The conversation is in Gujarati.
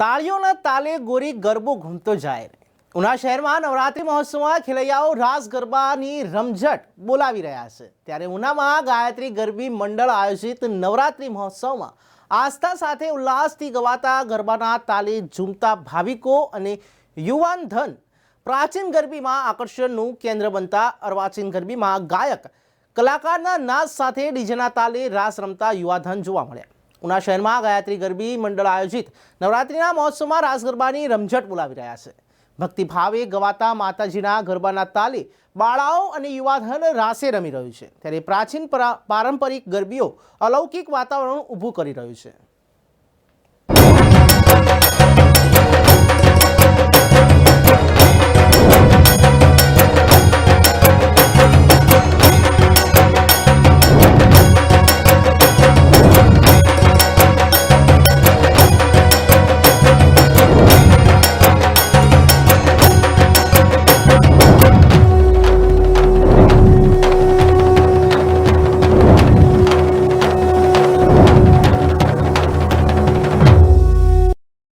તાળીઓના તાલે ગોરી ગરબો ઘૂમતો જાય ઉના શહેરમાં નવરાત્રિ મહોત્સવમાં ખેલૈયાઓ રાસ ગરબાની રમઝટ બોલાવી રહ્યા છે. ત્યારે ઉનામાં ગાયત્રી ગરબી મંડળ આયોજિત નવરાત્રિ મહોત્સવમાં આસ્થા સાથે ઉલ્લાસથી ગવાતા ગરબાના તાલે ઝૂમતા ભાવિકો અને યુવાન ધન પ્રાચીન ગરબીમાં આકર્ષણનું કેન્દ્ર બનતા અર્વાચીન ગરબીમાં ગાયક કલાકારના નાચ સાથે ડીજેના તાલે રાસ રમતા યુવાધન જોવા મળ્યા. ઉના શહેરમાં ગાયત્રી ગરબી મંડળ આયોજિત નવરાત્રિના મહોત્સવમાં રાસ ગરબાની રમઝટ બોલાવી રહ્યા છે. ભક્તિભાવે ગવાતા માતાજીના ગરબાના તાલે બાળાઓ અને યુવાધન રાસે રમી રહ્યું છે. ત્યારે પ્રાચીન પરા- પારંપરિક ગરબીઓ અલૌકિક વાતાવરણ ઊભું કરી રહ્યું છે.